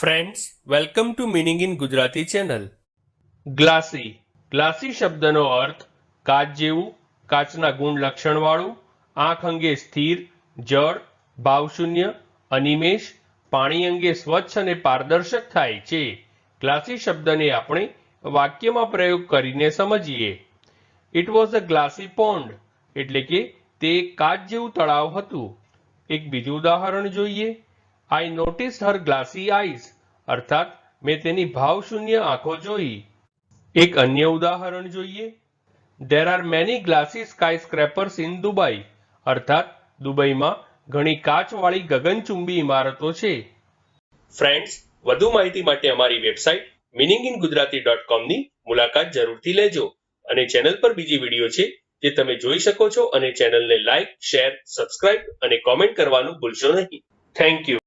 Friends welcome to meaning in Gujarati channel glassy. Glassy શબ્દનો અર્થ કાચ જેવું, કાચના ગુણ લક્ષણવાળું, આંખ અંગે સ્થિર, જળ ભાવશૂન્ય અનિમેષ, પાણી અંગે સ્વચ્છ અને પારદર્શક થાય છે. ગ્લાસી શબ્દને આપણે વાક્યમાં પ્રયોગ કરીને સમજીએ. It was a glassy pond એટલે કે તે કાચ જેવું તળાવ હતું. એક બીજું ઉદાહરણ જોઈએ. I notice her glassy eyes અર્થાત, મેં તેની ભાવશૂન્ય આંખો જોઈ. એક અન્ય ઉદાહરણ જોઈએ. There are many glassy skyscrapers in Dubai અર્થાત, દુબઈમાં ઘણી કાચવાળી ગગનચુંબી ઇમારતો છે. ફ્રેન્ડ્સ વધુ માહિતી માટે અમારી website meaning in Gujarati dot કોમની મુલાકાત જરૂરથી લેજો. અને ચેનલ પર બીજી વીડિયો છે, જે તમે જોઈ શકો છો અને ચેનલને લાઇક શેર સબસ્ક્રાઇબ અને કોમેન્ટ કરવાનું ભૂલશો નહીં. Thank you